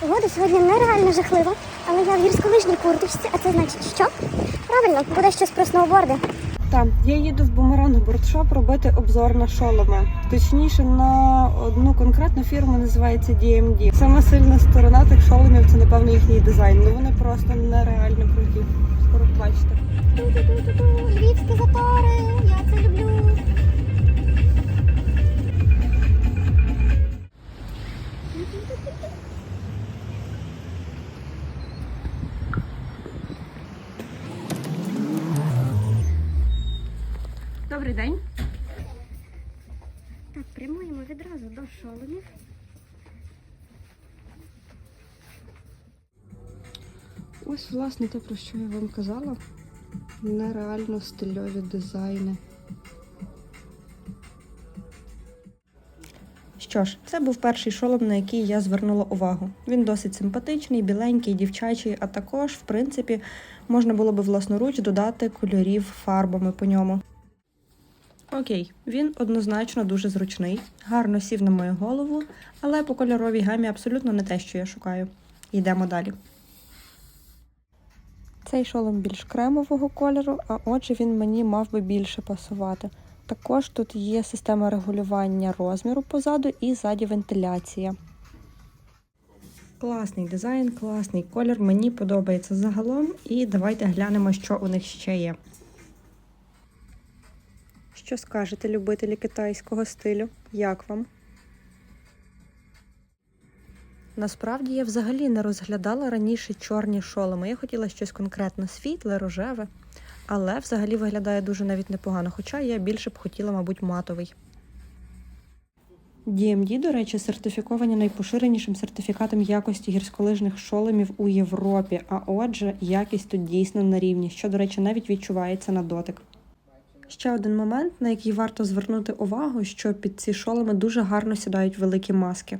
Погода сьогодні нереально жахлива, але я в гірськолижній курточці, а це значить що? Правильно, буде щось про сноуборди. Так, я їду в Бумеранг Бордшоп робити обзор на шоломи. Точніше, на одну конкретну фірму називається DMD. Сама сильна сторона тих шоломів це, напевно, їхній дизайн. Ну вони просто нереально круті. Добрий день. Так, прямуємо відразу до шоломів. Ось, власне, те, про що я вам казала. Нереально стильові дизайни. Що ж, це був перший шолом, на який я звернула увагу. Він досить симпатичний, біленький, дівчачий, а також, в принципі, можна було би власноруч додати кольорів фарбами по ньому. Окей, він однозначно дуже зручний, гарно сів на мою голову, але по кольоровій гамі абсолютно не те, що я шукаю. Йдемо далі. Цей шолом більш кремового кольору, а отже він мені мав би більше пасувати. Також тут є система регулювання розміру позаду і ззаді вентиляція. Класний дизайн, класний колір. Мені подобається загалом. І давайте глянемо, що у них ще є. Що скажете, любителі китайського стилю? Як вам? Насправді я взагалі не розглядала раніше чорні шоломи. Я хотіла щось конкретно світле, рожеве, але взагалі виглядає дуже навіть непогано, хоча я більше б хотіла, мабуть, матовий. DMD, до речі, сертифіковані найпоширенішим сертифікатом якості гірськолижних шоломів у Європі, а отже, якість тут дійсно на рівні, що, до речі, навіть відчувається на дотик. Ще один момент, на який варто звернути увагу, що під ці шоломи дуже гарно сідають великі маски.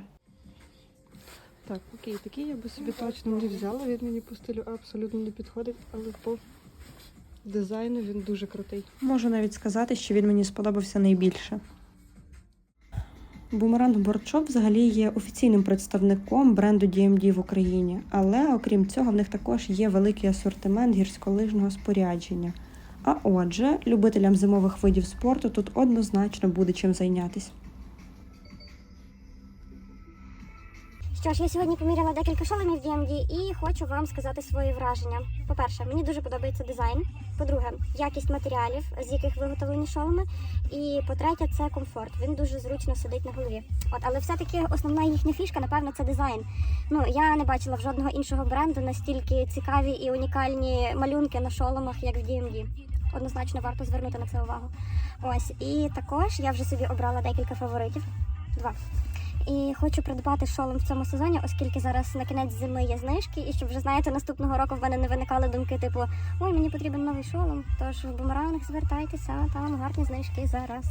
Так, окей, такий я би собі точно не взяла. Він мені по стилю абсолютно не підходить, але по дизайну він дуже крутий. Можу навіть сказати, що він мені сподобався найбільше. Бумеранг Бордшоп взагалі є офіційним представником бренду DMD в Україні, але окрім цього, в них також є великий асортимент гірськолижного спорядження. А отже, любителям зимових видів спорту тут однозначно буде чим зайнятися. Що ж, я сьогодні поміряла декілька шоломів DMD і хочу вам сказати свої враження. По-перше, мені дуже подобається дизайн. По-друге, якість матеріалів, з яких виготовлені шоломи. І по-третє, це комфорт. Він дуже зручно сидить на голові. От, але все-таки основна їхня фішка, напевно, це дизайн. Ну я не бачила в жодного іншого бренду настільки цікаві і унікальні малюнки на шоломах, як в DMD. Однозначно варто звернути на це увагу. Ось і також я вже собі обрала декілька фаворитів. Два. І хочу придбати шолом в цьому сезоні, оскільки зараз на кінець зими є знижки, і щоб вже знаєте, наступного року в мене не виникали думки, типу ой, мені потрібен новий шолом. Тож в бумеранг звертайтеся, там гарні знижки зараз.